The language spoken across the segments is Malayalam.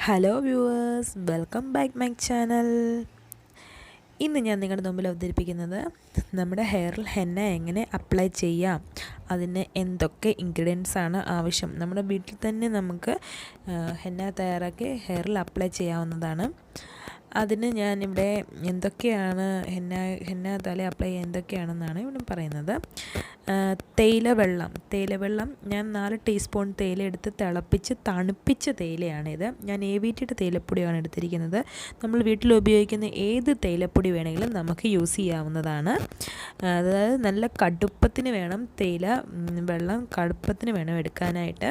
Hello viewers welcome back my channel ഇന്ന് ഞാൻ നിങ്ങളുടെ മുമ്പിൽ അവതരിപ്പിക്കുന്നത് നമ്മുടെ ഹെയറിൽ ഹെന്ന എങ്ങനെ അപ്ലൈ ചെയ്യാം അതിന് എന്തൊക്കെ ഇൻഗ്രീഡിയൻസ് ആണ് ആവശ്യം. നമ്മുടെ വീട്ടിൽ തന്നെ നമുക്ക് ഹെന്ന തയ്യാറാക്കി ഹെയറിൽ അപ്ലൈ ചെയ്യാവുന്നതാണ്. അതിന് ഇവിടെ എന്തൊക്കെയാണ് ഹെന്ന ഹെന്ന തല അപ്ലൈ എന്തൊക്കെയാണെന്നാണ് ഇവിടെ പറയുന്നത്. തേയില വെള്ളം തേയില വെള്ളം ഞാൻ നാല് ടീസ്പൂൺ തേയില എടുത്ത് തിളപ്പിച്ച് തണുപ്പിച്ച തേയിലയാണിത്. ഞാൻ എ വി ടിയുടെ തേയിലപ്പൊടിയാണ് എടുത്തിരിക്കുന്നത്. നമ്മൾ വീട്ടിൽ ഉപയോഗിക്കുന്ന ഏത് തേയിലപ്പൊടി വേണമെങ്കിലും നമുക്ക് യൂസ് ചെയ്യാവുന്നതാണ്. അതായത് നല്ല കടുപ്പത്തിന് വേണം തേയില വെള്ളം കടുപ്പത്തിന് വേണം എടുക്കാനായിട്ട്.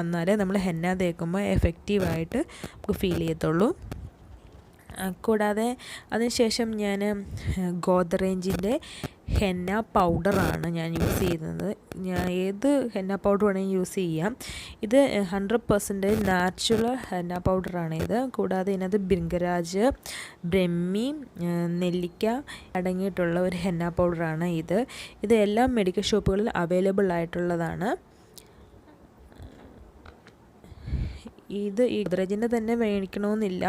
എന്നാലേ നമ്മൾ ഹെന്ന തേക്കുമ്പോൾ എഫക്റ്റീവായിട്ട് നമുക്ക് ഫീൽ ചെയ്യത്തുള്ളൂ. കൂടാതെ അതിനുശേഷം ഞാൻ ഗോദ്റേഞ്ചിന്റെ ഹെന്ന പൗഡറാണ് ഞാൻ യൂസ് ചെയ്യുന്നത്. ഞാൻ ഏത് ഹെന്ന പൗഡർ വേണമെങ്കിൽ യൂസ് ചെയ്യാം. ഇത് ഹൺഡ്രഡ് പെർസെന്റേജ് നാച്ചുറൽ ഹെന്ന പൗഡറാണ് ഇത്. കൂടാതെ ഇതിനകത്ത് ബിങ്കരാജ് ബ്രഹ്മി നെല്ലിക്ക അടങ്ങിയിട്ടുള്ള ഒരു ഹെന്ന പൗഡറാണ് ഇത്. ഇത് എല്ലാ മെഡിക്കൽ ഷോപ്പുകളിൽ അവൈലബിൾ ആയിട്ടുള്ളതാണ്. ഇത് ഈ ഗോദ്രേജിന്റെ തന്നെ മേടിക്കണമെന്നില്ല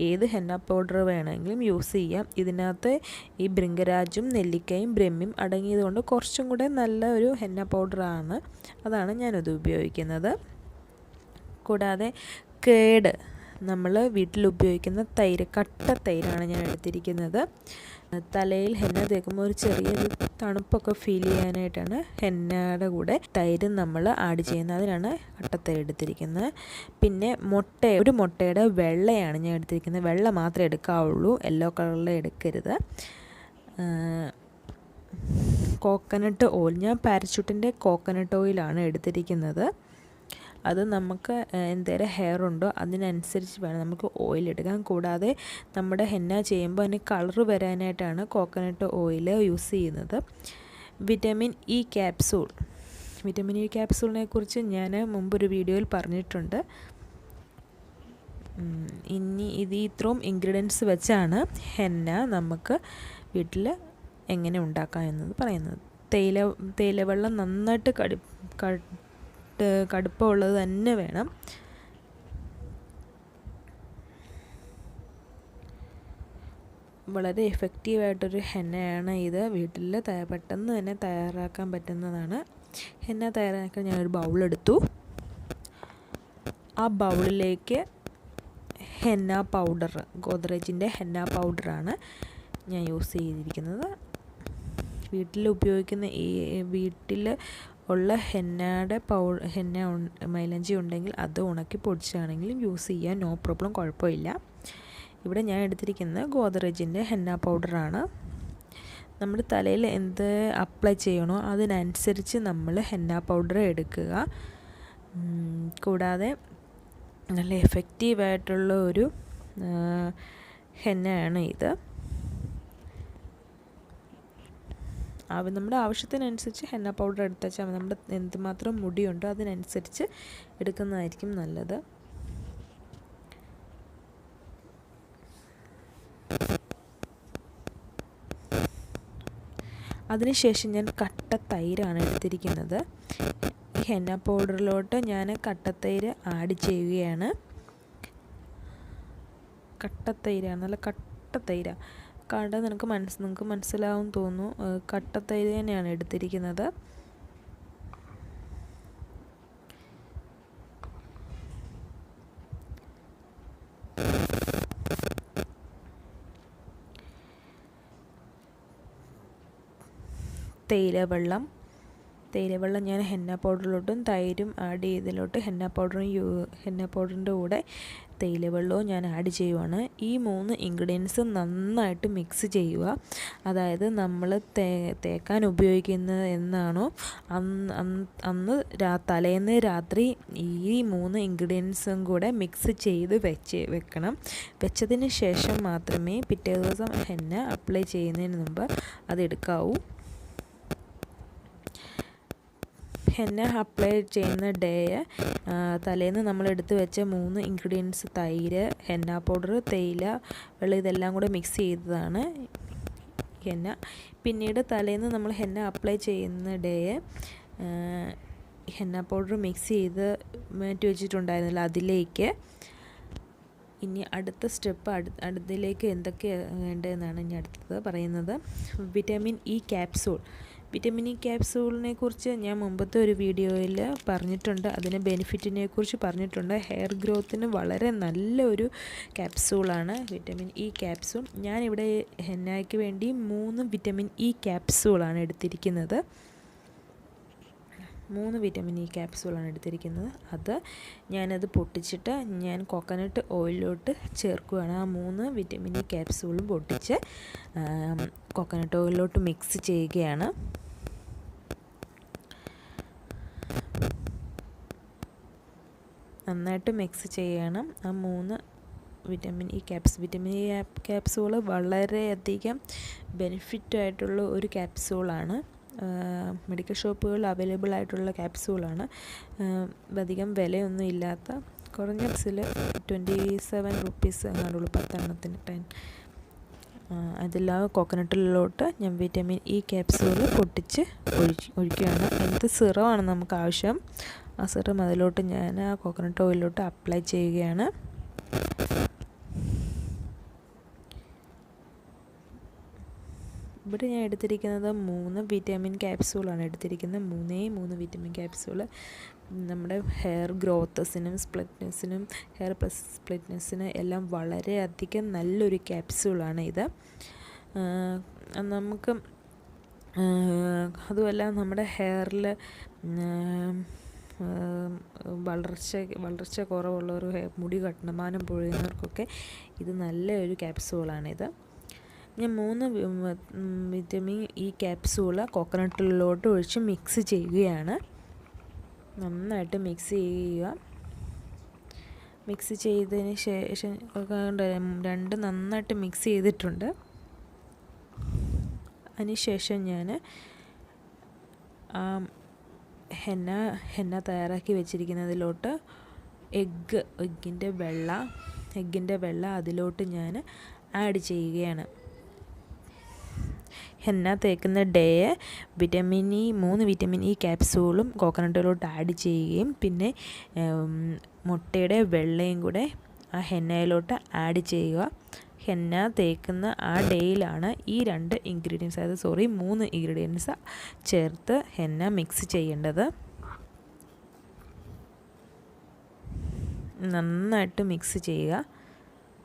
ഏത് ഹെന്ന പൗഡർ വേണമെങ്കിലും യൂസ് ചെയ്യാം. ഇതിനകത്ത് ഈ ബൃംഗരാജും നെല്ലിക്കയും ബ്രഹ്മിയും അടങ്ങിയതുകൊണ്ട് കുറച്ചും കൂടെ നല്ല ഒരു ഹെന്ന പൗഡറാണ് അതാണ് ഞാനത് ഉപയോഗിക്കുന്നത്. കൂടാതെ കേട് നമ്മൾ വീട്ടിൽ ഉപയോഗിക്കുന്ന തൈര് കട്ട തൈരാണ് ഞാൻ എടുത്തിരിക്കുന്നത്. തലയിൽ ഹെന്ന തേക്കുമ്പോൾ ഒരു ചെറിയ തണുപ്പൊക്കെ ഫീൽ ചെയ്യാനായിട്ടാണ് ഹെന്നയുടെ കൂടെ തൈര് നമ്മൾ ആഡ് ചെയ്യുന്നത്. അതിനാണ് കട്ടത്തൈര് എടുത്തിരിക്കുന്നത്. പിന്നെ മുട്ട ഒരു മുട്ടയുടെ വെള്ളയാണ് ഞാൻ എടുത്തിരിക്കുന്നത്. വെള്ള മാത്രമേ എടുക്കാവുള്ളൂ. യെല്ലോ കളറിൽ എടുക്കരുത്. കോക്കനട്ട് ഓയിൽ ഞാൻ പാരച്യൂട്ടിന്റെ കോക്കനട്ട് ഓയിലാണ് എടുത്തിരിക്കുന്നത്. അത് നമുക്ക് എന്തേലും ഹെയർ ഉണ്ടോ അതിനനുസരിച്ച് വേണം. നമുക്ക് ഓയിൽ എടുക്കാൻ കൂടാതെ നമ്മുടെ ഹെന്ന ചെയ്യുമ്പോൾ അതിന് കളർ വരാനായിട്ടാണ് കോക്കനട്ട് ഓയിൽ യൂസ് ചെയ്യുന്നത്. Vitamin E capsule vitamin E ക്യാപ്സൂളിനെ കുറിച്ച് ഞാൻ മുമ്പൊരു വീഡിയോയിൽ പറഞ്ഞിട്ടുണ്ട്. ഇനി ഇത് ഇത്രയും ഇൻഗ്രീഡിയൻസ് വെച്ചാണ് ഹെന്ന നമുക്ക് വീട്ടിൽ എങ്ങനെ ഉണ്ടാക്കാം എന്നത് പറയുന്നത്. തേയില തേയില വെള്ളം നന്നായിട്ട് കടി കടുപ്പമുള്ളത് തന്നെ വേണം. വളരെ എഫക്റ്റീവായിട്ടൊരു ഹെന്നയാണ് ഇത്. വീട്ടിൽ പെട്ടെന്ന് തന്നെ തയ്യാറാക്കാൻ പറ്റുന്നതാണ്. ഹെന്ന തയ്യാറാക്കാൻ ഞാനൊരു ബൗളെടുത്തു ആ ബൗളിലേക്ക് ഹെന്ന പൗഡർ ഗോദ്രേജിന്റെ ഹെന്ന പൗഡറാണ് ഞാൻ യൂസ് ചെയ്തിരിക്കുന്നത്. വീട്ടിൽ ഉപയോഗിക്കുന്ന ഈ വീട്ടിൽ ഉള്ള ഹെന്നയുടെ പൗ ഹെന്ന മൈലഞ്ചി ഉണ്ടെങ്കിൽ അത് ഉണക്കി പൊടിച്ചാണെങ്കിലും യൂസ് ചെയ്യാൻ നോ പ്രോബ്ലം കുഴപ്പമില്ല. ഇവിടെ ഞാൻ എടുത്തിരിക്കുന്നത് ഗോദറേജിന്റെ ഹെന്ന പൗഡറാണ്. നമ്മുടെ തലയിൽ എന്ത് അപ്ലൈ ചെയ്യണോ അതിനനുസരിച്ച് നമ്മൾ ഹെന്ന പൗഡർ എടുക്കുക. കൂടാതെ നല്ല എഫക്റ്റീവായിട്ടുള്ള ഒരു ഹെന്നയാണ് ഇത്. നമ്മുടെ ആവശ്യത്തിനനുസരിച്ച് ഹെന്ന പൗഡർ എടുത്ത് വെച്ചാൽ നമ്മുടെ എന്തുമാത്രം മുടിയുണ്ടോ അതിനനുസരിച്ച് എടുക്കുന്നതായിരിക്കും നല്ലത്. അതിനുശേഷം ഞാൻ കട്ട തൈരാണ് എടുത്തിരിക്കുന്നത്. ഹെന്ന പൗഡറിലോട്ട് ഞാൻ കട്ടത്തൈര് ആഡ് ചെയ്യുകയാണ്. കട്ടത്തൈരാണ് നല്ല കട്ട തൈരാണ് കണ്ട നിനക്ക് മനസ്സ് നിങ്ങൾക്ക് മനസ്സിലാവും തോന്നുന്നു. കട്ടത്തൈര് തന്നെയാണ് എടുത്തിരിക്കുന്നത്. തേയില വെള്ളം തേയില വെള്ളം ഞാൻ ഹെന്ന പൗഡറിലോട്ടും തൈരും ആഡ് ചെയ്തതിലോട്ട് ഹെന്ന പൗഡറും യൂ ഹെന്ന പൗഡറിന്റെ കൂടെ തേയില വെള്ളവും ഞാൻ ആഡ് ചെയ്യുവാണ്. ഈ മൂന്ന് ഇൻഗ്രീഡിയൻസ് നന്നായിട്ട് മിക്സ് ചെയ്യുക. അതായത് നമ്മൾ തേ തേക്കാൻ ഉപയോഗിക്കുന്നത് എന്നാണോ അന്ന് അന്ന് രാ തലേന്ന് രാത്രി ഈ മൂന്ന് ഇൻഗ്രീഡിയൻസും കൂടെ മിക്സ് ചെയ്ത് വെച്ച് വെക്കണം. വെച്ചതിന് ശേഷം മാത്രമേ പിറ്റേ ദിവസം ഹെന്ന അപ്ലൈ ചെയ്യുന്നതിന് മുമ്പ് അത് എടുക്കാവൂ. ഹെന്ന അപ്ലൈ ചെയ്യുന്ന ഡേയെ തലേന്ന് നമ്മൾ എടുത്ത് വെച്ച മൂന്ന് ഇൻഗ്രീഡിയൻസ് തൈര് ഹെന്ന പൗഡർ തേയില വെള്ളം ഇതെല്ലാം കൂടെ മിക്സ് ചെയ്തതാണ് ഹെന്ന പിന്നീട് തലേന്ന് നമ്മൾ ഹെന്ന അപ്ലൈ ചെയ്യുന്ന ഡേയെ ഹെന്ന പൗഡർ മിക്സ് ചെയ്ത് മാറ്റി വെച്ചിട്ടുണ്ടായിരുന്നില്ല അതിലേക്ക്. ഇനി അടുത്ത സ്റ്റെപ്പ് അടു അടുത്തിലേക്ക് എന്തൊക്കെ വേണ്ടതെന്നാണ് ഇനി അടുത്തത് പറയുന്നത്. Vitamin E capsule vitamin E ക്യാപ്സൂളിനെ കുറിച്ച് ഞാൻ മുമ്പത്തെ ഒരു വീഡിയോയിൽ പറഞ്ഞിട്ടുണ്ട്. അതിന്റെ ബെനിഫിറ്റിനെ കുറിച്ച് പറഞ്ഞിട്ടുണ്ട്. ഹെയർ ഗ്രോത്തിന് വളരെ നല്ലൊരു ക്യാപ്സൂളാണ് വിറ്റമിൻ ഇ ക്യാപ്സൂൾ ഞാനിവിടെ ഹെന്നായ്ക്ക് വേണ്ടി മൂന്ന് വിറ്റമിൻ ഇ ക്യാപ്സൂളാണ് എടുത്തിരിക്കുന്നത്. മൂന്ന് വിറ്റമിൻ ഇ ക്യാപ്സൂളാണ് എടുത്തിരിക്കുന്നത്. അത് ഞാനത് പൊട്ടിച്ചിട്ട് ഞാൻ കോക്കനട്ട് ഓയിലോട്ട് ചേർക്കുകയാണ്. ആ മൂന്ന് വിറ്റമിൻ ഇ ക്യാപ്സൂളും പൊട്ടിച്ച് കോക്കനട്ട് ഓയിലിലോട്ട് മിക്സ് ചെയ്യുകയാണ്. നന്നായിട്ട് മിക്സ് ചെയ്യണം. ആ മൂന്ന് vitamin E caps vitamin E capsule വളരെയധികം ബെനിഫിറ്റ് ആയിട്ടുള്ള ഒരു ക്യാപ്സൂളാണ് മെഡിക്കൽ ഷോപ്പുകളിൽ അവൈലബിൾ ആയിട്ടുള്ള ക്യാപ്സൂളാണ് അധികം വിലയൊന്നും ഇല്ലാത്ത കുറഞ്ഞ ക്യാപ്സിൽ ട്വന്റി സെവൻ റുപ്പീസ് അങ്ങാണ്ടുള്ളൂ പത്തെണ്ണത്തിന്. ടെൻ അതെല്ലാം കോക്കനട്ടിലോട്ട് ഞാൻ വിറ്റാമിൻ ഇ ക്യാപ്സൂൾ പൊട്ടിച്ച് ഒഴിച്ച് ഒഴിക്കുകയാണ്. എന്ത് സിറമാണ് നമുക്ക് ആവശ്യം. ആ സിറം അതിലോട്ട് ഞാൻ ആ കോക്കനട്ട് ഓയിലിലോട്ട് അപ്ലൈ ചെയ്യുകയാണ്. ഇവിടെ ഞാൻ എടുത്തിരിക്കുന്നത് മൂന്ന് വിറ്റാമിൻ ക്യാപ്സൂളാണ് എടുത്തിരിക്കുന്നത്. മൂന്നേ മൂന്ന് വിറ്റാമിൻ ക്യാപ്സൂൾ നമ്മുടെ ഹെയർ ഗ്രോത്തസിനും സ്പ്ലിറ്റ്നെസ്സിനും ഹെയർ പ്ലസ് സ്പ്ലിറ്റ്നെസ്സിനും എല്ലാം വളരെയധികം നല്ലൊരു ക്യാപ്സ്യൂളാണ് ഇത്. നമുക്ക് അതുമല്ല നമ്മുടെ ഹെയറിൽ വളർച്ച വളർച്ച കുറവുള്ളവർ മുടി കട്ടണമാനം പൊഴിയുന്നവർക്കൊക്കെ ഇത് നല്ലൊരു ക്യാപ്സ്യൂളാണിത് ഞാൻ മൂന്ന് വിറ്റമിൻ ഈ ക്യാപ്സ്യൂൾ കോക്കനട്ടിലോട്ട് ഒഴിച്ച് മിക്സ് ചെയ്യുകയാണ്. നന്നായിട്ട് മിക്സ് ചെയ്യുക. മിക്സ് ചെയ്തതിന് ശേഷം രണ്ട് നന്നായിട്ട് മിക്സ് ചെയ്തിട്ടുണ്ട്. അതിനുശേഷം ഞാൻ ഹെന്ന ഹെന്ന തയ്യാറാക്കി വെച്ചിരിക്കുന്നതിലോട്ട് എഗ്ഗ് എഗ്ഗിന്റെ വെള്ള എഗ്ഗിന്റെ വെള്ള അതിലോട്ട് ഞാൻ ആഡ് ചെയ്യുകയാണ്. ഹെന്ന തേക്കുന്ന ഡേയെ വിറ്റമിൻ ഇ മൂന്ന് വിറ്റമിൻ ഇ ക്യാപ്സൂളും കോക്കനട്ടിലോട്ട് ആഡ് ചെയ്യുകയും പിന്നെ മുട്ടയുടെ വെള്ളയും കൂടെ ആ ഹെന്നയിലോട്ട് ആഡ് ചെയ്യുക. ഹെന്ന തേക്കുന്ന ആ ഡേയിലാണ് ഈ രണ്ട് ഇൻഗ്രീഡിയൻസ് അതായത് സോറി മൂന്ന് ഇൻഗ്രീഡിയൻസ് ചേർത്ത് ഹെന്ന മിക്സ് ചെയ്യേണ്ടത്. നന്നായിട്ട് മിക്സ് ചെയ്യുക.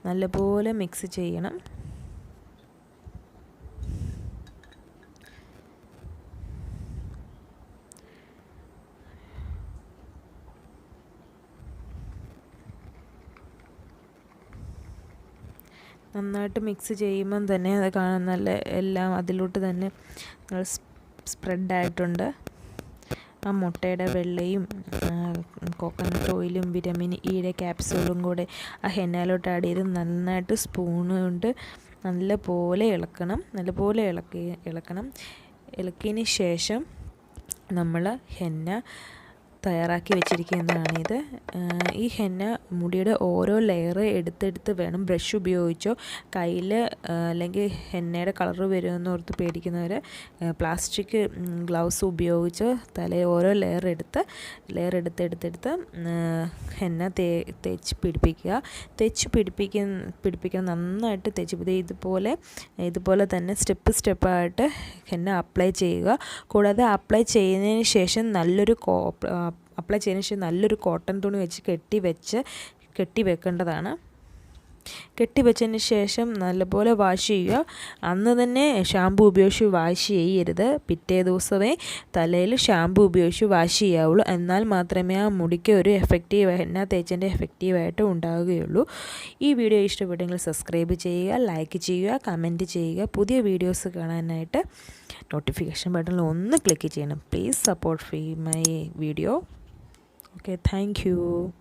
നല്ലപോലെ മിക്സ് ചെയ്യണം. നന്നായിട്ട് മിക്സ് ചെയ്യുമ്പം തന്നെ അത് കാണാൻ നല്ല എല്ലാം അതിലോട്ട് തന്നെ സ്പ്രെഡായിട്ടുണ്ട് ആ മുട്ടയുടെ വെള്ളയും കോക്കനട്ട് ഓയിലും വിറ്റമിൻ ഇയുടെ ക്യാപ്സൂളും കൂടെ ആ ഹെന്നയിലോട്ട് ആഡ് ചെയ്ത് നന്നായിട്ട് സ്പൂണ് കൊണ്ട് നല്ല പോലെ ഇളക്കണം. നല്ലപോലെ ഇളക്കി ഇളക്കണം. ഇളക്കിയതിന് ശേഷം നമ്മൾ ഹെന്ന തയ്യാറാക്കി വെച്ചിരിക്കുന്നതാണ് ഇത് ഈ ഹെന്ന മുടിയുടെ ഓരോ ലെയർ എടുത്തെടുത്ത് വേണം ബ്രഷ് ഉപയോഗിച്ചോ കയ്യിൽ അല്ലെങ്കിൽ ഹെന്നയുടെ കളർ വരുമെന്ന് ഓർത്ത് പേടിക്കുന്നവർ പ്ലാസ്റ്റിക് ഗ്ലൗസ് ഉപയോഗിച്ച് തലയിൽ ഓരോ ലെയർ എടുത്ത് ലെയർ എടുത്ത് എടുത്തെടുത്ത് ഹെന്ന തേ തേച്ച് പിടിപ്പിക്കുക. തേച്ച് പിടിപ്പിക്കുന്ന പിടിപ്പിക്കണം നന്നായിട്ട് തേച്ച് ഇതുപോലെ ഇതുപോലെ തന്നെ സ്റ്റെപ്പ് സ്റ്റെപ്പായിട്ട് ഹെന്ന അപ്ലൈ ചെയ്യുക. കൂടാതെ അപ്ലൈ ചെയ്യുന്നതിന് ശേഷം നല്ലൊരു കോ അപ്ലൈ ചെയ്തതിന് ശേഷം നല്ലൊരു കോട്ടൺ തുണി വെച്ച് കെട്ടി വെച്ച് കെട്ടി വെക്കേണ്ടതാണ്. കെട്ടി വെച്ചതിന് ശേഷം നല്ലപോലെ വാഷ് ചെയ്യുക. അന്ന് തന്നെ ഷാമ്പു ഉപയോഗിച്ച് വാഷ് ചെയ്യരുത്. പിറ്റേ ദിവസമേ തലയിൽ ഷാമ്പു ഉപയോഗിച്ച് വാഷ് ചെയ്യാവുള്ളൂ. എന്നാൽ മാത്രമേ ആ മുടിക്ക് ഒരു എഫക്റ്റീവ് എണ്ണ തേച്ചതിന്റെ എഫക്റ്റീവായിട്ട് ഉണ്ടാവുകയുള്ളൂ. ഈ വീഡിയോ ഇഷ്ടപ്പെട്ടെങ്കിൽ സബ്സ്ക്രൈബ് ചെയ്യുക ലൈക്ക് ചെയ്യുക കമന്റ് ചെയ്യുക. പുതിയ വീഡിയോസ് കാണാനായിട്ട് നോട്ടിഫിക്കേഷൻ ബട്ടണിൽ ഒന്ന് ക്ലിക്ക് ചെയ്യണം. Please support fee my video Okay, thank you.